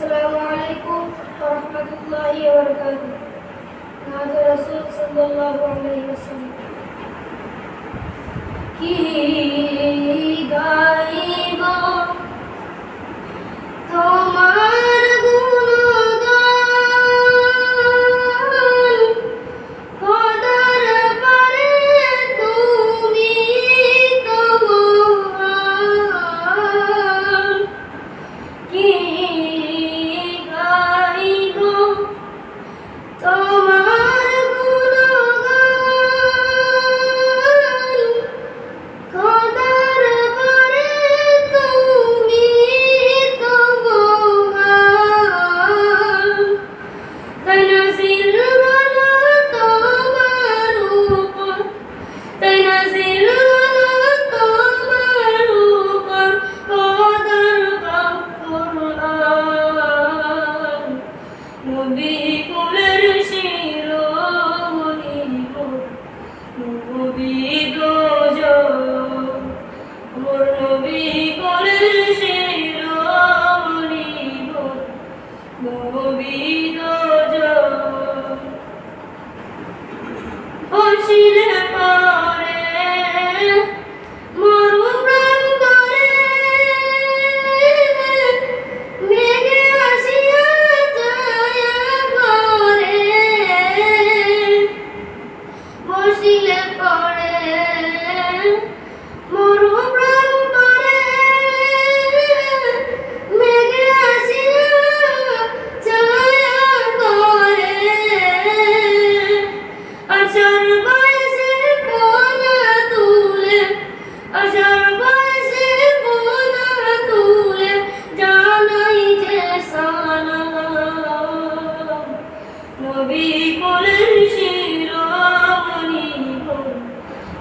السلام عليكم ورحمة الله وبركاته هذا رسول صلى الله عليه وسلم কি গাইব তোমার Yeah. ভুবি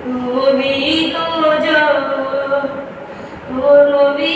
তুমি তো যাও ও নবী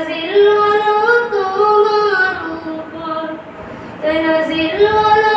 নজির তোমার উপর নজির